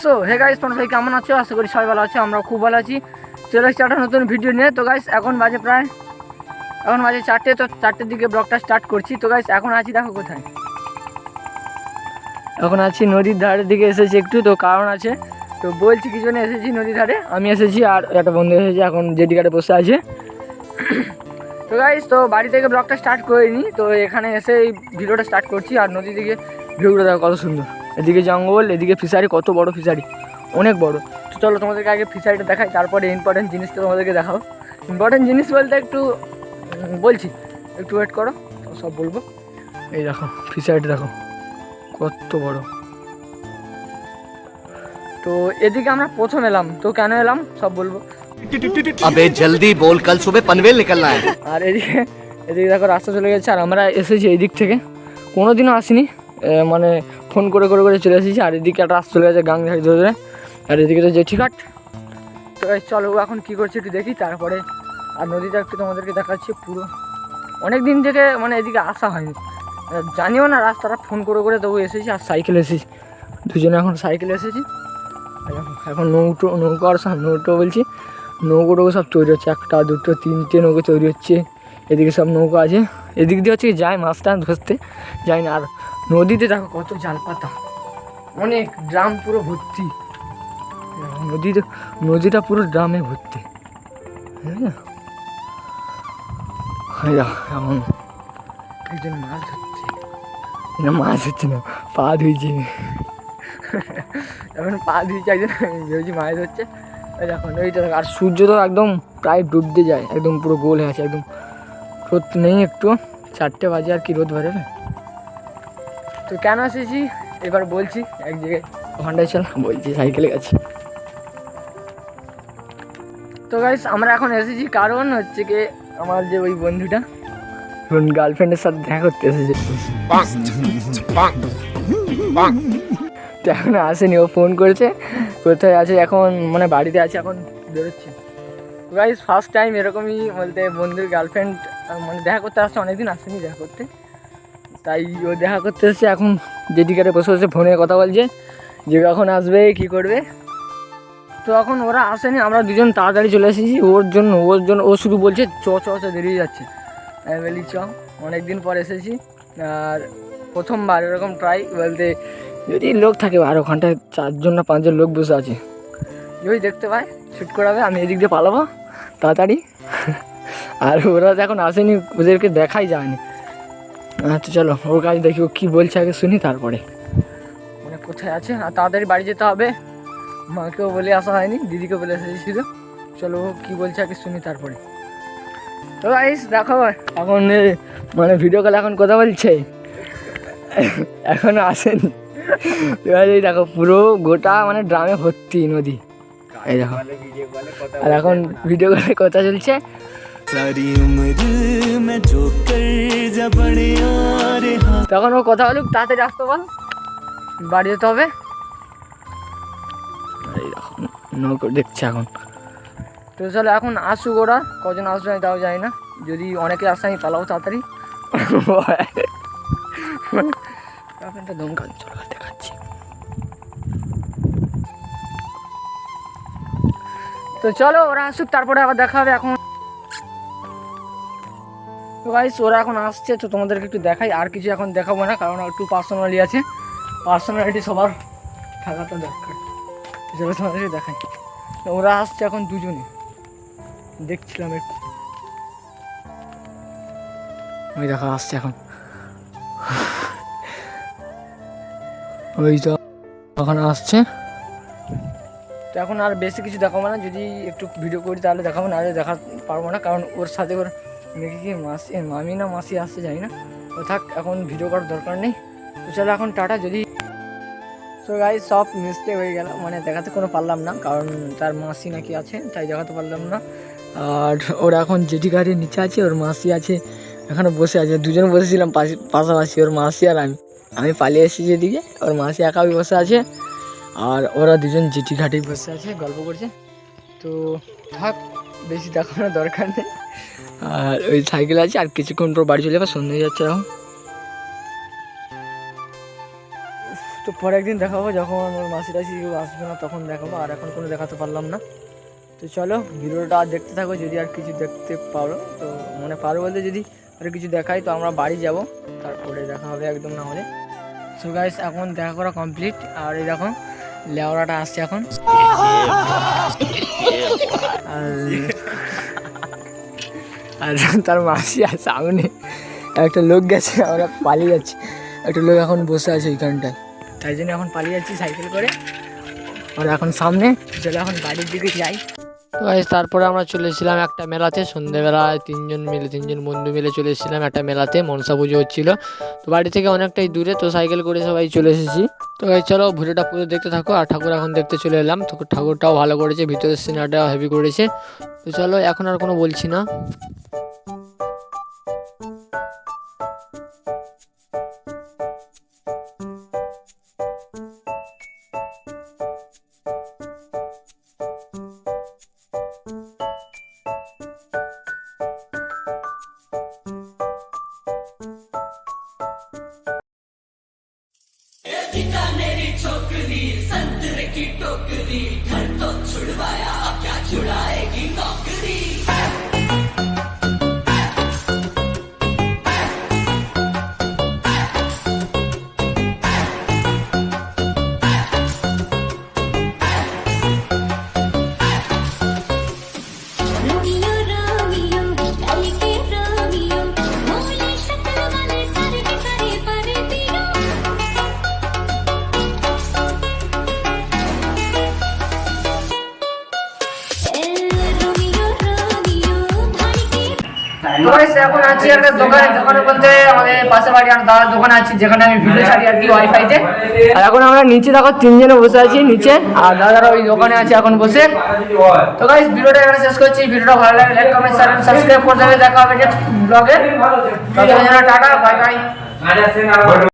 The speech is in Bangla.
সো হে গাইস তোমরা সবাই কেমন আছো? আশা করি সবাই ভালো আছো আমরা খুব ভালো আছি। চলে এসেছি একটা নতুন ভিডিও নিয়ে। তো গাইস এখন বাজে প্রায় এখন বাজে চারটে, তো চারটের দিকে ব্লগটা স্টার্ট করছি। তো গাইস এখন আছি, দেখো কোথায়। এখন আছি নদীর ধারের দিকে এসেছি একটু, তো কারণ আছে। তো বলছি কি জন্য এসেছি নদীর ধারে। আমি এসেছি আর একটা বন্ধু এসেছে, এখন জেডি ঘাটে বসে আছে। তো গাইস তো বাড়ি থেকে ব্লগটা স্টার্ট করিনি। তো এখানে এসে এই ভিডিওটা স্টার্ট করছি। আর নদী দিকে ভিউটা দেখো, কত সুন্দর। এদিকে জঙ্গল এদিকে ফিশারি কত বড় ফিশারি অনেক বড়। তো চলো তোমাদেরকে আগে ফিশারিটা দেখাই তারপরে ইম্পর্টেন্ট জিনিসটা তোমাদেরকে দেখাও ইম্পর্টেন্ট জিনিস বলতে একটু বলছি একটু ওয়েট করো সব বলব। এই দেখো ফিশারিটা দেখো কত বড়। তো এদিকে আমরা প্রথম এলাম তো কেন এলাম সব বলব। আবে জলদি বল কাল সুবে পনভেল নিকলনা আর এদিকে এদিকে দেখো রাস্তা চলে গেছে আর আমরা এসেছি এই দিক থেকে। কোনোদিনও আসিনি মানে ফোন করে করে করে চলে এসেছি আর এদিকে একটা চলে গেছে গাংধারি ধরে ধরে। আর এদিকে তো জেঠিঘাট তো চলো এখন কী করছে একটু দেখি, তারপরে আর নদীটা একটু তোমাদেরকে দেখাচ্ছি পুরো। অনেক দিন থেকে মানে এদিকে আসা হয়নি। জানিও না, রাস্তাটা ফোন করে করে তবু এসেছি আর সাইকেল এসেছি। দুজনে এখন সাইকেল এসেছি। এখন- নৌটো, নৌকো আর নৌটো বলছি, নৌকো টৌকো সব তৈরি হচ্ছে। একটা, দুটো, তিনটে নৌকো তৈরি হচ্ছে। এদিকে সব নৌকো আছে। এদিক দিয়ে হচ্ছে যায় মাছটা ধরতে। যায় না, আর নদীতে দেখো কত জাল পাতা অনেক ড্রাম পুরো ভর্তি। নদীতে, নদীটা পুরো ড্রামে ভর্তি। এখন একজন মাছ ধরছে। না মাছ হচ্ছে না, পা ধুইছে। এখন পা ধুইছে একজন ভেবেছি মাছ ধরছে। দেখো, নদীটা আর সূর্য তো একদম প্রায় ডুবতে যায়, একদম পুরো গোল হয়ে আছে, একদম রোদ নেই একটু। চারটে বাজে আর কি রোদ বেরোবে। তো কেন এসেছি এবার বলছি এক জায়গায় ওখানটায় চল। বলছি সাইকেলে গেছি। তো গাইস আমরা এখন এসেছি কারণ হচ্ছে কি আমার যে ওই বন্ধুটা গার্লফ্রেন্ডের সাথে দেখা করতে এসেছে। তো এখন আসেনি ও ফোন করেছে কোথায় আছে এখন মানে বাড়িতে আছে এখন বেরোচ্ছে। গাইস ফার্স্ট টাইম এরকমই বলতে বন্ধুর গার্লফ্রেন্ড মানে দেখা করতে আসছে অনেকদিন আসেনি দেখা করতে। তাই ও দেখা করতে এসেছে এখন, যেদিকে বসে বসে ফোনে কথা বলছে, যে কখন আসবে, কি করবে। তো এখন ওরা আসেনি, আমরা দুজন তাড়াতাড়ি চলে এসেছি, ওর জন্য ওর জন্য, ও শুধু বলছে, চ চ চ দেরিয়ে যাচ্ছে। আমি বলি, চ অনেক দিন পর এসেছি, আর প্রথমবার এরকম ট্রাই বলতে, যদি লোক থাকে, আর ওখানটায় চারজন না পাঁচজন লোক বসে আছে। যদি দেখতে পায় শ্যুট করাবে, আমি এদিক দিয়ে পালাবো, তাড়াতাড়ি। আর ওরা এখন আসেনি, ওদেরকে দেখাই যায়নি। আচ্ছা চলো ওর কাছে দেখি ও কী বলছে আগে শুনি তারপরে। মানে কোথায় আছে? আর তাড়াতাড়ি বাড়ি যেতে হবে। মাকেও বলে আসা হয়নি দিদিকে বলে এসেছি শুধু চলো ও কী বলছে আগে শুনি তারপরে। তো গাইস দেখো এখন মানে ভিডিও কল এখন কথা বলছে? এখনও আসেনি। এবার এই দেখো পুরো গোটা মানে ড্রামে ভর্তি নদী। এই দেখো। আর এখন ভিডিও কলে কথা চলছে। তখন ও কথা বলুক তাড়াতাড়ি আসতে বল। বাড়ি যেতে হবে। নৌকো দেখছে এখন। তো চলো এখন আসু ওরা। কজন আসবে আমি তাও যাই না। যদি অনেকে আসে আমি পালাবো তাড়াতাড়ি। তো চলো ওরা আসুক তারপরে আবার দেখা হবে এখন তো গাইস ওরা এখন আসছে, তো তোমাদেরকে একটু দেখাই, আর কিছু এখন দেখাবো না, কারণ একটু পার্সোনালি আছে। পার্সোনালিটি সবার থাকাটা দরকার। চলো তোমাদেরকে দেখাই। ওরা আসছে এখন দুজনে। দেখছিলাম একটু। ওই দেখা, আসছে এখন। ওই তো এখন আসছে। তো এখন আর বেশি কিছু দেখাবো না। যদি একটু ভিডিও করি, তাহলে দেখাবো না দেখা পারব না, কারণ ওর সাথে ওর দেখি কি মাসি মামি না মাসি আসছে জানি না। ও থাক, এখন ভিডিও করার দরকার নেই। তো চলো এখন টাটা, যদি তো গাই সব মিস্টেক হয়ে গেল। মানে দেখাতে কোনো পারলাম না, কারণ তার মাসি নাকি আছে, তাই দেখাতে পারলাম না। আর ওরা এখন জেঠি গাড়ির নিচে আছে, ওর মাসি আছে, এখানে বসে আছে। দুজন বসেছিলাম পাশে পাশাপাশি, ওর মাসি আর আমি। আমি পালিয়ে এসেছি এদিকে ওর মাসি একাই বসে আছে, আর ওরা দুজন জেঠি ঘাটেই বসে আছে, গল্প করছে। তো থাক, বেশি দেখানোর দরকার নেই। আর ওই সাইকেল আছে আর কিছুক্ষণ পর বাড়ি চলে যাবে সন্ধ্যে যাচ্ছে এখন। তো পরে একদিন দেখাবো যখন ওর মাসি টাসি কেউ আসবে না তখন দেখাবো আর এখন কোনো দেখাতে পারলাম না। তো চলো ভিডিওটা আর দেখতে থাকো যদি আর কিছু দেখতে পারো তো মানে পারো বলতে যদি আর কিছু দেখাই তো আমরা বাড়ি যাব তারপরে দেখা হবে একদম না হলে। সো গাইস এখন দেখা করা কমপ্লিট আর এই দেখো লেওড়াটা আসছে এখন। আর- আর তার মাসি আর সামনে একটা লোক গেছে, আমরা পালিয়ে যাচ্ছি। একটা লোক এখন বসে আছে ওইখানটায়। তাই জন্য এখন পালিয়ে যাচ্ছি সাইকেল করে। আর এখন সামনে চলে এখন বাড়ির দিকে যাই। তো তারপরে আমরা চলে এসেছিলাম একটা মেলাতে। সন্ধ্যেবেলায় তিনজন মিলে, তিনজন বন্ধু মিলে চলে এসেছিলাম একটা মেলাতে। মনসা পুজো হচ্ছিল। তো বাড়ি থেকে অনেকটাই দূরে, তো সাইকেল করে সবাই চলে এসেছি। তো গাইস চলো ভিডিওটা পুরো দেখতে থাকো। আর ঠাকুর এখন দেখতে চলে এলাম। তো ঠাকুরটাও ভালো করেছে, ভিতরের সিনেমাটাও হেভি করেছে। তো চলো, এখন আর কোনো বলছি না। fire up your July. এখন আছি একটা দোকানে দোকানে বলতে আমাদের পাশে বাড়ি আর দাদার দোকানে আছি, যেখানে আমি ভিডিও ছাড়ি আর কি ওয়াইফাইতে আর এখন আমরা নিচে দেখো তিনজনে বসে আছি, নিচে, আর দাদারা ওই দোকানে আছে এখন বসে। তো গাইস ভিডিওটা এখানে শেষ করছি, ভিডিওটা ভালো লাগে লাইক কমেন্ট শেয়ার সাবস্ক্রাইব করতে হবে দেখা হবে নেক্সট ব্লগে টাটা বাই বাই